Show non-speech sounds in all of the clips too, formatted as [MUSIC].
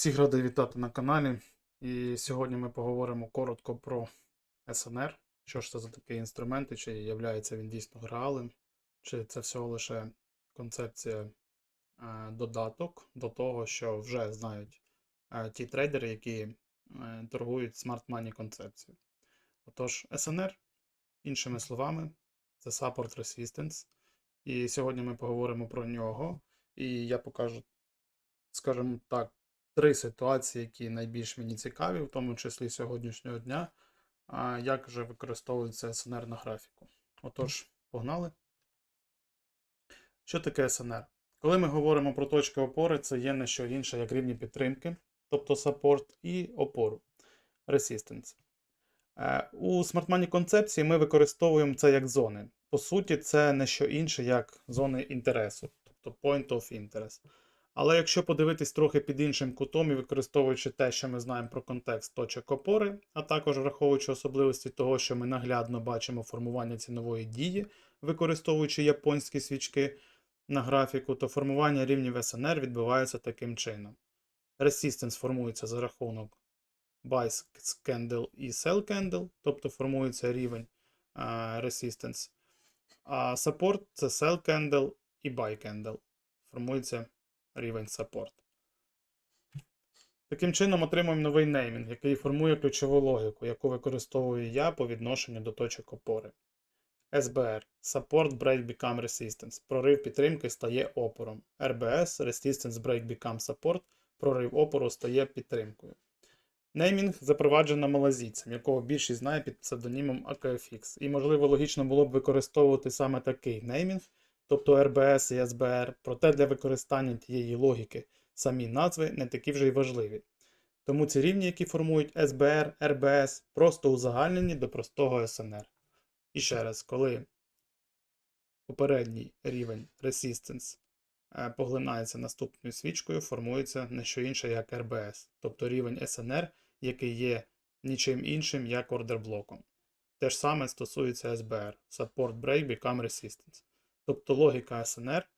Всіх радий вітати на каналі. І сьогодні ми поговоримо коротко про СНР. Що ж це за такий інструмент, і чи є він дійсно реалним, чи це всього лише концепція е, додаток до того, що вже знають е, ті трейдери, які е, торгують Money концепцією. Отож, СНР, іншими словами, це Support Resistance. І сьогодні ми поговоримо про нього. І я покажу, скажімо так, три ситуації, які найбільш мені цікаві, в тому числі сьогоднішнього дня, як же використовується СНР на графіку. Отож, погнали. Що таке СНР? Коли ми говоримо про точки опори, це є не що інше, як рівні підтримки, тобто саппорт, і опору resistance. Е, У Money концепції ми використовуємо це як зони. По суті, це не що інше, як зони інтересу, тобто point of interest. Але якщо подивитись трохи під іншим кутом і використовуючи те, що ми знаємо про контекст точок опори, а також враховуючи особливості того, що ми наглядно бачимо формування цінової дії, використовуючи японські свічки на графіку, то формування рівнів СНР відбувається таким чином. Resistance формується за рахунок buy candle і sell candle, тобто формується рівень а, resistance. А support це sell candle і buy candle. Формується рівень support. Таким чином отримуємо новий неймінг, який формує ключову логіку, яку використовую я по відношенню до точок опори. SBR Support Break Become Resistance. Прорив підтримки стає опором. RBS Resistance Break Become Support. Прорив опору стає підтримкою. Неймінг запроваджено малазійцем, якого більшість знає під псевдонімом AKFX. І, можливо, логічно було б використовувати саме такий неймінг, тобто RBS і SBR, проте для використання тієї логіки самі назви не такі вже й важливі. Тому ці рівні, які формують SBR, RBS, просто узагальнені до простого SNR. І ще раз, коли попередній рівень Resistance е, поглинається наступною свічкою, формується не що інше, як RBS, тобто рівень SNR, який є нічим іншим, як ордерблоком. Те ж саме стосується SBR Support Break Become Resistance. Тобто логіка СНР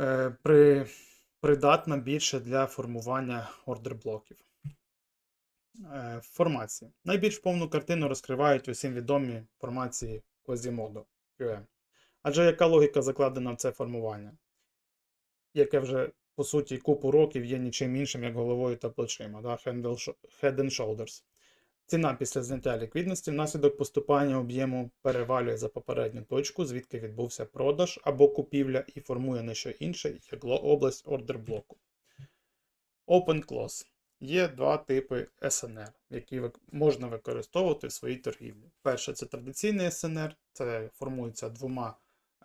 е, при, придатна більше для формування ордерблоків. Е, формації. Найбільш повну картину розкривають усім відомі формації Quasimodo QM. Адже яка логіка закладена в це формування? Яке вже, по суті, купу років є нічим іншим, як головою та плечима, да? Head and Shoulders. Ціна після зняття ліквідності внаслідок поступання об'єму перевалює за попередню точку, звідки відбувся продаж або купівля і формує не що інше, як область ордерблоку. Open Close. Є два типи СНР, які можна використовувати в своїй торгівлі. Перше це традиційний СНР, це формується двома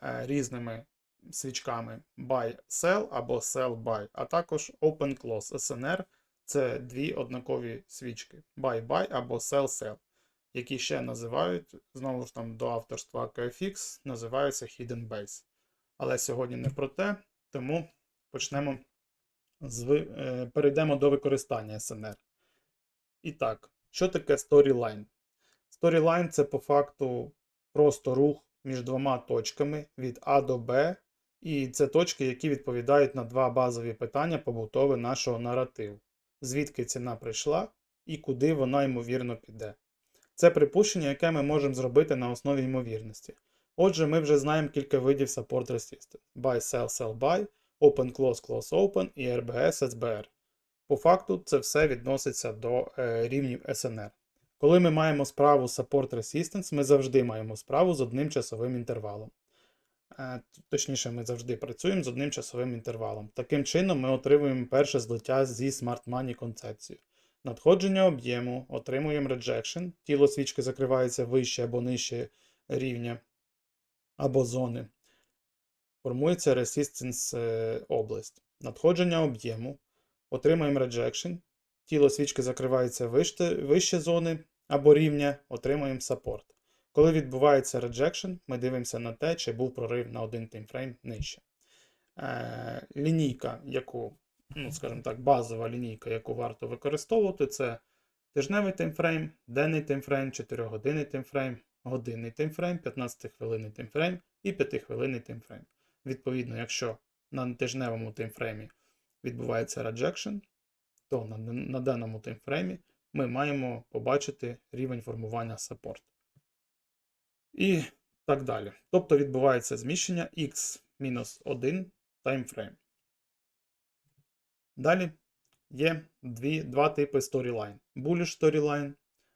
е, різними свічками Buy-Sell або Sell-Buy, а також Open Close SNR – це дві однакові свічки buy-buy або sell-sell, які ще називають, знову ж там до авторства KFX, називаються Hidden Base. Але сьогодні не про те, тому почнемо з, е, перейдемо до використання SNR. І так, що таке Storyline? Storyline це по факту просто рух між двома точками від А до Б. І це точки, які відповідають на два базові питання побутови нашого наративу звідки ціна прийшла і куди вона ймовірно піде. Це припущення, яке ми можемо зробити на основі ймовірності. Отже, ми вже знаємо кілька видів Support Resistance: Buy, Sell, Sell, Buy, Open, Close, Close, Open і RBS, SBR. По факту, це все відноситься до е, рівнів SNR. Коли ми маємо справу Support Resistance, ми завжди маємо справу з одним часовим інтервалом. Точніше, ми завжди працюємо з одним часовим інтервалом. Таким чином, ми отримуємо перше злиття зі Smart Money концепцією. Надходження об'єму, отримуємо rejection, тіло свічки закривається вище або нижче рівня або зони. Формується resistance е, область. Надходження об'єму, отримуємо rejection, тіло свічки закривається вище, вище зони або рівня, отримуємо support. Коли відбувається rejection, ми дивимося на те, чи був прорив на один таймфрейм нижче. Е, Лінійка, яку, ну, скажімо так, базова лінійка, яку варто використовувати, це тижневий таймфрейм, денний таймфрейм, 4-годинний таймфрейм, годинний таймфрейм, 15-хвилинний таймфрейм і 5-хвилинний таймфрейм. Відповідно, якщо на тижневому таймфреймі відбувається rejection, то на, на даному таймфреймі ми маємо побачити рівень формування support. І так далі. Тобто відбувається зміщення x-1 таймфрейм. Далі є дві, два типи storyline. Bullish storyline.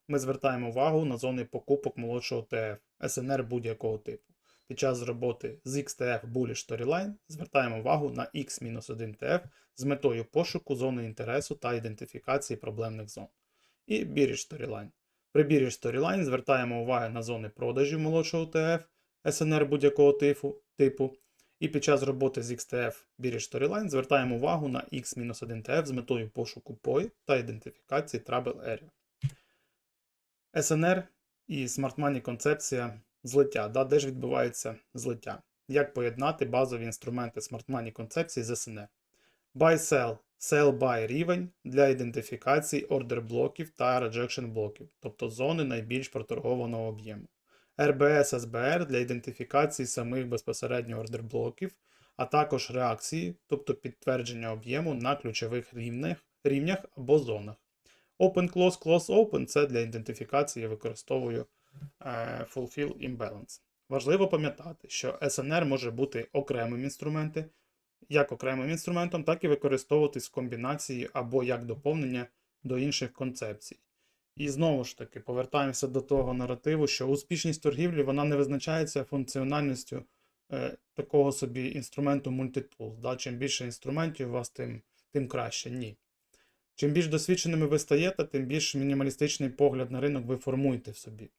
Ми звертаємо увагу на зони покупок молодшого ТФ, СНР будь-якого типу. Під час роботи з XTF Bullish Storyline звертаємо увагу на X-1 TF з метою пошуку зони інтересу та ідентифікації проблемних зон. І Bearish Storyline. При Bearish Storyline звертаємо увагу на зони продажів молодшого ТФ, СНР будь-якого типу. І під час роботи з XTF Bearish Storyline звертаємо увагу на X-1 TF з метою пошуку POI та ідентифікації Trouble Area. SNR і Smart Money концепція злиття. Да, де ж відбувається злиття? Як поєднати базові інструменти Smart Money концепції з SNR? Buy Sell, Buy рівень для ідентифікації ордер блоків та rejection блоків, тобто зони найбільш проторгованого об'єму. RBS SBR для ідентифікації самих безпосередньо ордер блоків, а також реакції, тобто підтвердження об'єму на ключових рівнях, рівнях або зонах. Open Close Open це для ідентифікації використовую е, Fulfill Imbalance. Важливо пам'ятати, що SNR може бути окремим інструментом, як окремим інструментом, так і використовуватись в комбінації або як доповнення до інших концепцій. І знову ж таки, повертаємося до того наративу, що успішність торгівлі вона не визначається функціональністю е, такого собі інструменту мультитул. Да? Чим більше інструментів у вас, тим, тим краще. Ні. Чим більш досвідченими ви стаєте, тим більш мінімалістичний погляд на ринок ви формуєте в собі,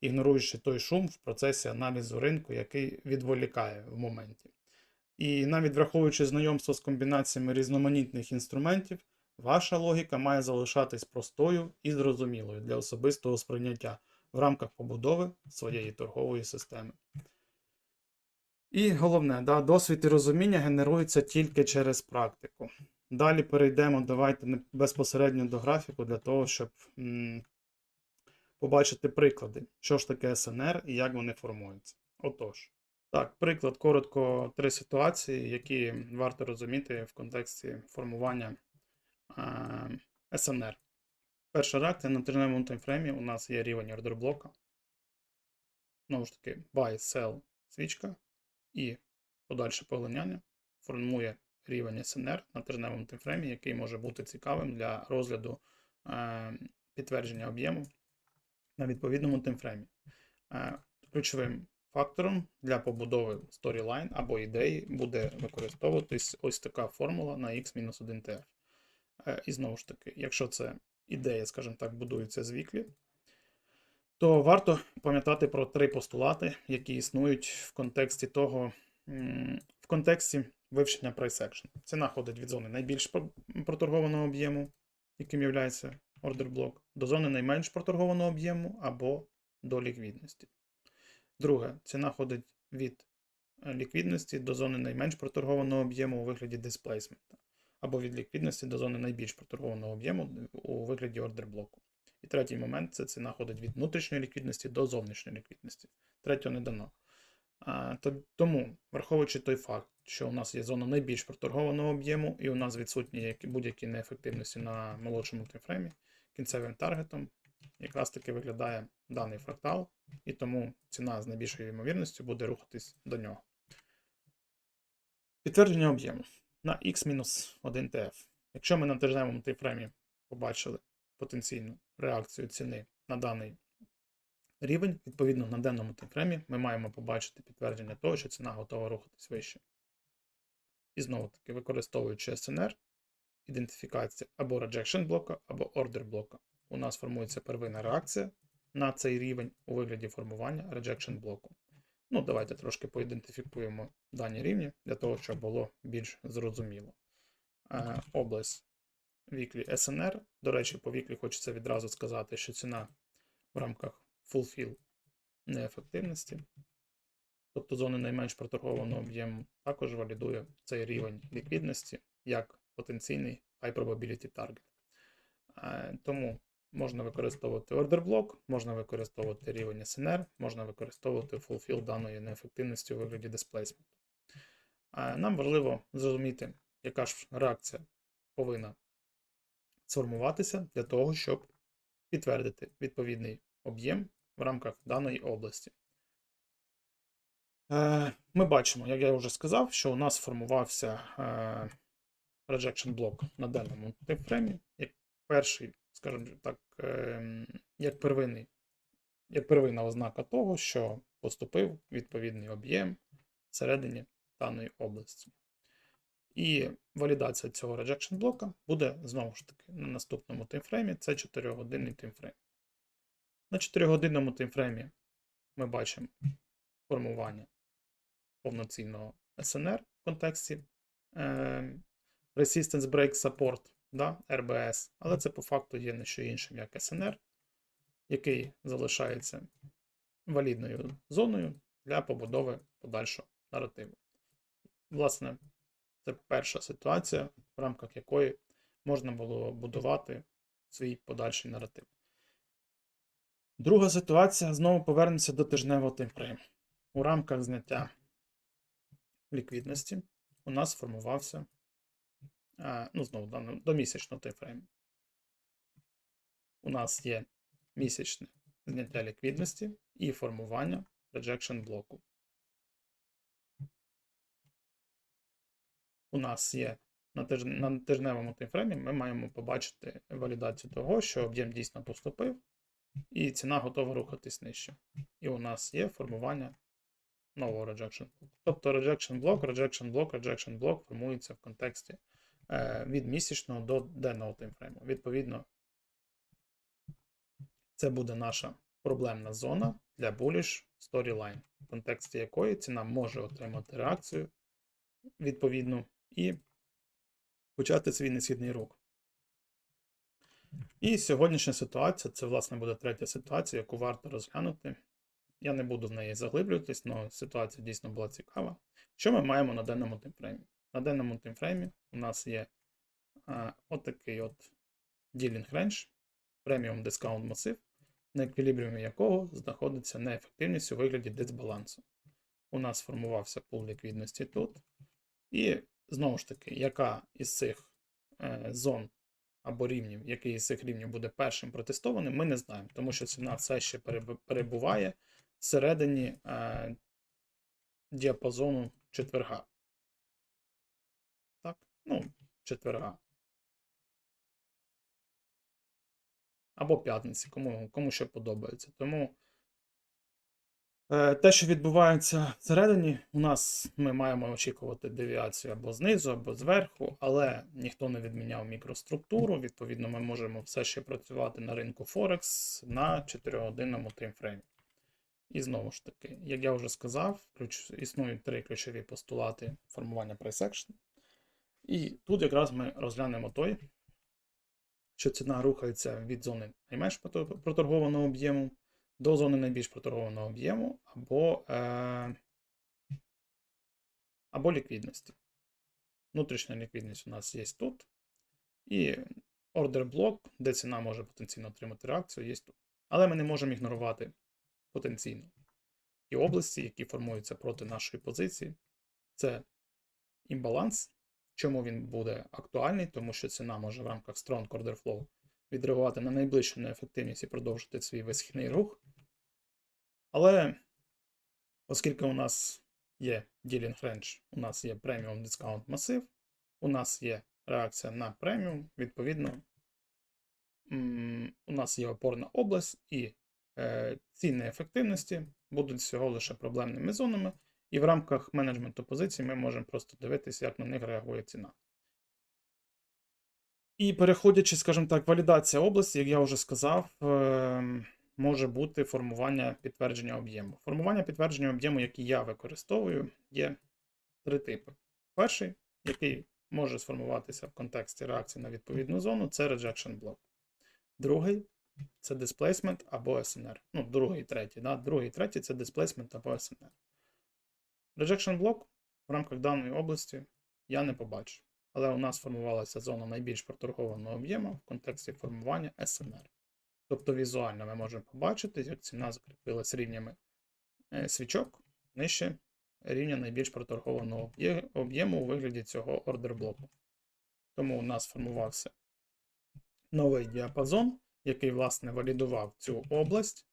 ігноруючи той шум в процесі аналізу ринку, який відволікає в моменті. І навіть враховуючи знайомство з комбінаціями різноманітних інструментів, ваша логіка має залишатись простою і зрозумілою для особистого сприйняття в рамках побудови своєї торгової системи. І головне, да, досвід і розуміння генеруються тільки через практику. Далі перейдемо, давайте безпосередньо до графіку для того, щоб м, побачити приклади, що ж таке СНР і як вони формуються. Отож, так, приклад коротко три ситуації, які варто розуміти в контексті формування е, СНР. Перша реакція на тижневому таймфреймі у нас є рівень ордерблока. Знову ж таки, buy, sell свічка і подальше поглиняння формує рівень СНР на тижневому таймфреймі, який може бути цікавим для розгляду е, підтвердження об'єму на відповідному таймфреймі. Е, ключовим фактором для побудови storyline або ідеї буде використовуватись ось така формула на x-1 TF. Е, і знову ж таки, якщо це ідея, скажімо так, будується з віклі, то варто пам'ятати про три постулати, які існують в контексті того, в контексті вивчення price action. Ціна ходить від зони найбільш проторгованого об'єму, яким є block, до зони найменш проторгованого об'єму або до ліквідності. Друге, ціна ходить від е, ліквідності до зони найменш проторгованого об'єму у вигляді дисплейсмента, або від ліквідності до зони найбільш проторгованого об'єму у вигляді ордер блоку. І третій момент це ціна ходить від внутрішньої ліквідності до зовнішньої ліквідності. Третього не дано. А, тому, враховуючи той факт, що у нас є зона найбільш проторгованого об'єму, і у нас відсутні будь-які неефективності на молодшому таймфреймі, кінцевим таргетом якраз таки виглядає даний фрактал, і тому ціна з найбільшою ймовірністю буде рухатись до нього. Підтвердження об'єму на x-1 TF. Якщо ми на тижневому таймфреймі побачили потенційну реакцію ціни на даний рівень, відповідно на денному таймфреймі ми маємо побачити підтвердження того, що ціна готова рухатись вище. І знову таки, використовуючи SNR, ідентифікація або rejection блока, або order блока. У нас формується первинна реакція на цей рівень у вигляді формування rejection блоку. Ну, давайте трошки поідентифікуємо дані рівні для того, щоб було більш зрозуміло. Е, область віклі SNR. До речі, по віклі хочеться відразу сказати, що ціна в рамках fulfill неефективності, тобто зони найменш проторгованого об'єму, також валідує цей рівень ліквідності як потенційний high probability target. Е, Тому можна використовувати block, можна використовувати рівень SNR, можна використовувати fulfill даної неефективності у вигляді. Е, Нам важливо зрозуміти, яка ж реакція повинна сформуватися для того, щоб підтвердити відповідний об'єм в рамках даної області. Е, Ми бачимо, як я вже сказав, що у нас сформувався е, rejection блок на даному таймфреймі, перший, скажімо так, ем, як первинний, як первинна ознака того, що поступив відповідний об'єм всередині даної області. І валідація цього rejection блока буде знову ж таки на наступному таймфреймі, це 4-годинний таймфрейм. На 4-годинному таймфреймі ми бачимо формування повноцінного SNR в контексті е, Resistance Break Support, да, RBS, але це по факту є не що іншим, як SNR, який залишається валідною зоною для побудови подальшого наративу. Власне, це перша ситуація, в рамках якої можна було будувати свій подальший наратив. Друга ситуація знову повернемося до тижневого таймфрейму. У рамках зняття ліквідності у нас сформувався, а, ну, знову до, місячного таймфрейму. У нас є місячне зняття ліквідності і формування rejection блоку. У нас є на, на тижневому таймфреймі ми маємо побачити валідацію того, що об'єм дійсно поступив, і ціна готова рухатись нижче. І у нас є формування нового rejection блоку. Тобто rejection блок, rejection блок, rejection блок формується в контексті від місячного до денного таймфрейму. Відповідно, це буде наша проблемна зона для bullish storyline, в контексті якої ціна може отримати реакцію відповідну і почати свій несхідний рух. І сьогоднішня ситуація це, власне, буде третя ситуація, яку варто розглянути. Я не буду в неї заглиблюватись, але ситуація дійсно була цікава. Що ми маємо на денному таймфреймі? На денному таймфреймі у нас є а, отакий от dealing range, преміум дискаунт масив, на еквілібріумі якого знаходиться неефективність у вигляді дисбалансу. У нас сформувався пул ліквідності тут. І знову ж таки, яка із цих е, зон або рівнів, який із цих рівнів буде першим протестованим, ми не знаємо, тому що ціна все ще перебуває всередині е, діапазону четверга. Ну, четверга. Або п'ятниці, кому, кому що подобається. Тому. Е, те, що відбувається всередині, у нас ми маємо очікувати девіацію або знизу, або зверху, але ніхто не відміняв мікроструктуру. Відповідно, ми можемо все ще працювати на ринку Форекс на 4-годинному таймфреймі. І знову ж таки, як я вже сказав, ключ... існують три ключові постулати формування price action. І тут якраз ми розглянемо той, що ціна рухається від зони найменш проторгованого об'єму до зони найбільш проторгованого об'єму або е, або ліквідності. Внутрішня ліквідність у нас є тут. І ордер блок, де ціна може потенційно отримати реакцію, є тут. Але ми не можемо ігнорувати потенційно і області, які формуються проти нашої позиції. Це імбаланс. Чому він буде актуальний? Тому що ціна може в рамках Strong Order Flow відреагувати на найближчу неефективність і продовжити свій висхідний рух. Але оскільки у нас є Dealing Range, у нас є преміум Discount масив, у нас є реакція на преміум, відповідно, у нас є опорна область, і е, ці неефективності будуть всього лише проблемними зонами, і в рамках менеджменту позицій ми можемо просто дивитися, як на них реагує ціна. І переходячи, скажімо так, валідація області, як я вже сказав, ем, може бути формування підтвердження об'єму. Формування підтвердження об'єму, який я використовую, є три типи. Перший, який може сформуватися в контексті реакції на відповідну зону, це rejection block. Другий це displacement або SNR. Ну, другий третій. Да? Другий третій це displacement або SNR. Rejection block в рамках даної області я не побачу. Але у нас формувалася зона найбільш проторгованого об'єму в контексті формування SNR. Тобто візуально ми можемо побачити, як ціна закріпилась рівнями е, свічок нижче рівня найбільш проторгованого об'єму у вигляді цього ордер блоку. Тому у нас формувався новий діапазон, який, власне, валідував цю область,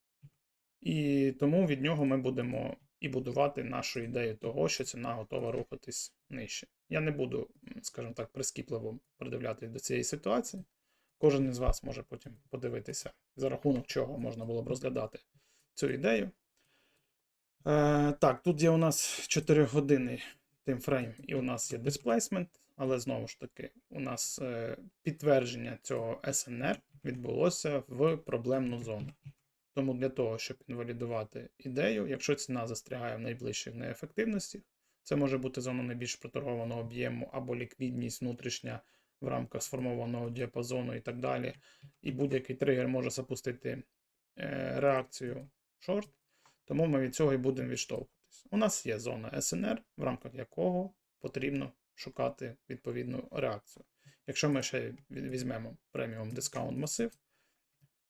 і тому від нього ми будемо і будувати нашу ідею того, що ціна готова рухатись нижче. Я не буду, скажімо так, прискіпливо придивлятися до цієї ситуації. Кожен із вас може потім подивитися, за рахунок чого можна було б розглядати цю ідею. Е, так, тут є у нас 4 години таймфрейм, і у нас є displacement, але знову ж таки, у нас е, підтвердження цього SNR відбулося в проблемну зону. Тому для того, щоб інвалідувати ідею, якщо ціна застрягає в найближчих неефективності, це може бути зона найбільш проторгованого об'єму або ліквідність внутрішня в рамках сформованого діапазону і так далі. І будь-який тригер може запустити е, реакцію шорт, тому ми від цього і будемо відштовхуватись. У нас є зона SNR, в рамках якого потрібно шукати відповідну реакцію. Якщо ми ще візьмемо преміум дискаунт масив,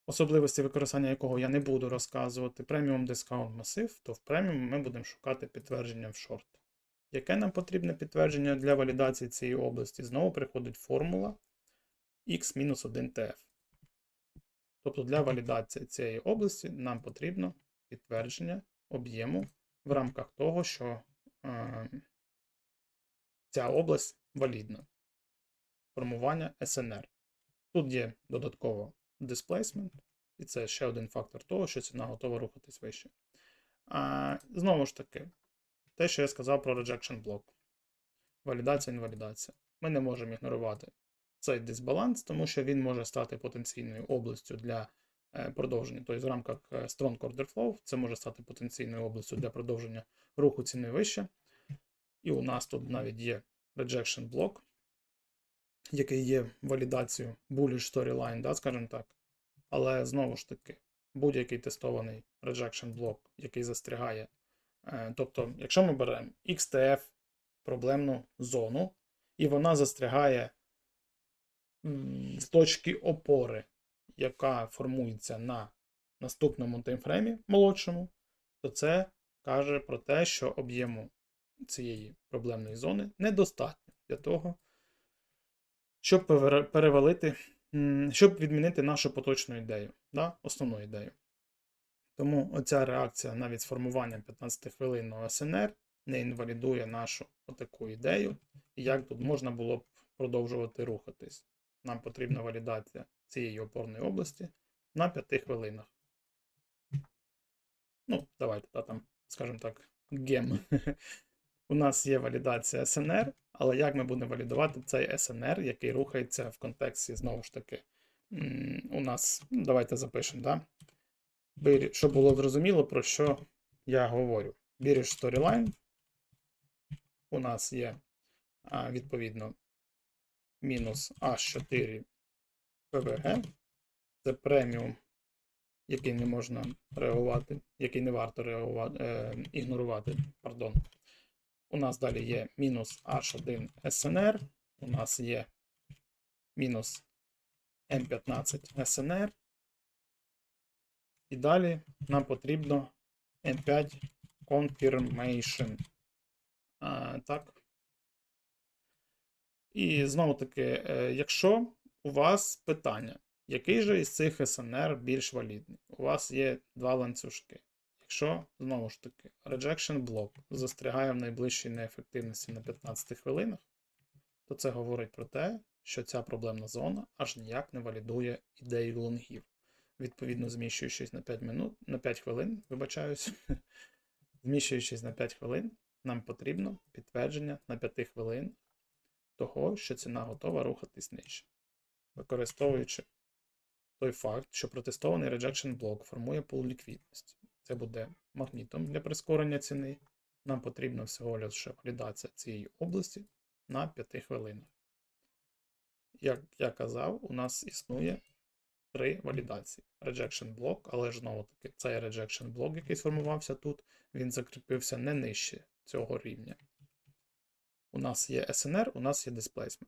особливості використання якого я не буду розказувати, преміум дискаунт масив, то в преміум ми будемо шукати підтвердження в шорт. Яке нам потрібне підтвердження для валідації цієї області? Знову приходить формула x-1tf. Тобто для валідації цієї області нам потрібно підтвердження об'єму в рамках того, що е, ця область валідна. Формування SNR. Тут є додатково displacement, і це ще один фактор того, що ціна готова рухатись вище. А, знову ж таки, те, що я сказав про rejection блок. Валідація, інвалідація. Ми не можемо ігнорувати цей дисбаланс, тому що він може стати потенційною областю для е, продовження. Тобто в рамках е, Strong Order Flow це може стати потенційною областю для продовження руху ціни вище. І у нас тут навіть є rejection блок, який є валідацією bullish storyline, да, скажімо так. Але знову ж таки, будь-який тестований rejection блок, який застрягає. е, Тобто, якщо ми беремо XTF проблемну зону, і вона застрягає в точці опори, яка формується на наступному таймфреймі молодшому, то це каже про те, що об'єму цієї проблемної зони недостатньо для того, щоб перевалити, щоб відмінити нашу поточну ідею, да? основну ідею. Тому оця реакція навіть з формуванням 15-хвилинного СНР не інвалідує нашу отаку ідею, і як тут можна було б продовжувати рухатись. Нам потрібна валідація цієї опорної області на 5 хвилинах. Ну, давайте, та, там, скажімо так, гем. [LAUGHS] У нас є валідація СНР, але як ми будемо валідувати цей СНР, який рухається в контексті, знову ж таки, у нас, ну, давайте запишемо, да? Щоб було зрозуміло, про що я говорю. Bearish Storyline. У нас є відповідно мінус H4 ПВГ. Це преміум, який не можна реагувати, який не варто реагувати, е, ігнорувати. Пардон. У нас далі є мінус H1 SNR, у нас є мінус M15 SNR. І далі нам потрібно M5 Confirmation. А, так. І знову таки, е, якщо у вас питання, який же із цих SNR більш валідний? У вас є два ланцюжки. Якщо, знову ж таки, rejection блок застрягає в найближчій неефективності на 15 хвилинах, то це говорить про те, що ця проблемна зона аж ніяк не валідує ідею лонгів. Відповідно, зміщуючись на 5 минут, на 5 хвилин, вибачаюсь, [LAUGHS] зміщуючись на 5 хвилин, нам потрібно підтвердження на 5 хвилин того, що ціна готова рухатись нижче. Використовуючи той факт, що протестований rejection блок формує пул ліквідності. Це буде магнітом для прискорення ціни. Нам потрібна всього лише валідація цієї області на 5 хвилинах. Як я казав, у нас існує три валідації. Rejection блок, але ж знову таки, цей rejection блок, який сформувався тут, він закріпився не нижче цього рівня. У нас є SNR, у нас є displacement.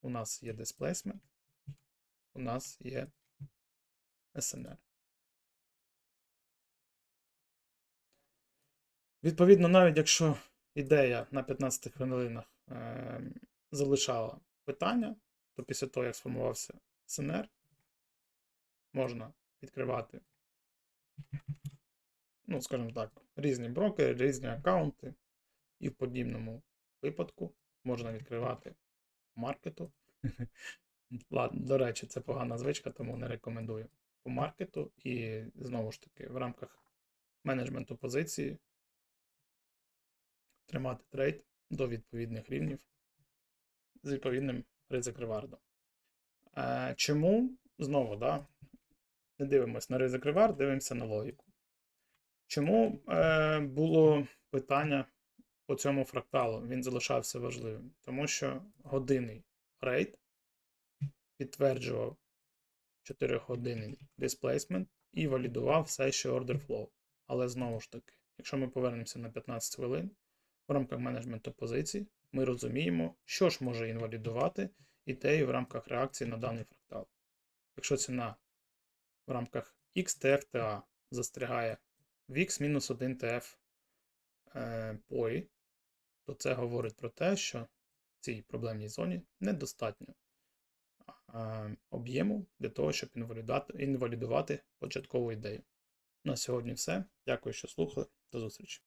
У нас є displacement, у нас є SNR. Відповідно, навіть якщо ідея на 15 хвилинах е, залишала питання, то після того, як сформувався СНР, можна відкривати, ну, скажімо так, різні брокери, різні аккаунти, і в подібному випадку можна відкривати маркету. [LAUGHS] Ладно, до речі, це погана звичка, тому не рекомендую. По маркету і знову ж таки в рамках менеджменту позиції тримати трейд до відповідних рівнів з відповідним ризик ревардом. Е, чому? Знову, да, не дивимося на ризик ревард, дивимося на логіку. Чому е, було питання по цьому фракталу? Він залишався важливим. Тому що годинний рейд підтверджував 4-годинний displacement і валідував все ще order flow. Але знову ж таки, якщо ми повернемося на 15 хвилин, в рамках менеджменту позицій, ми розуміємо, що ж може інвалідувати ідею в рамках реакції на даний фрактал. Якщо ціна в рамках XTFTA застрягає в X-1 TF е, POI, то це говорить про те, що в цій проблемній зоні недостатньо е, об'єму для того, щоб інвалідувати початкову ідею. На сьогодні все. Дякую, що слухали. До зустрічі.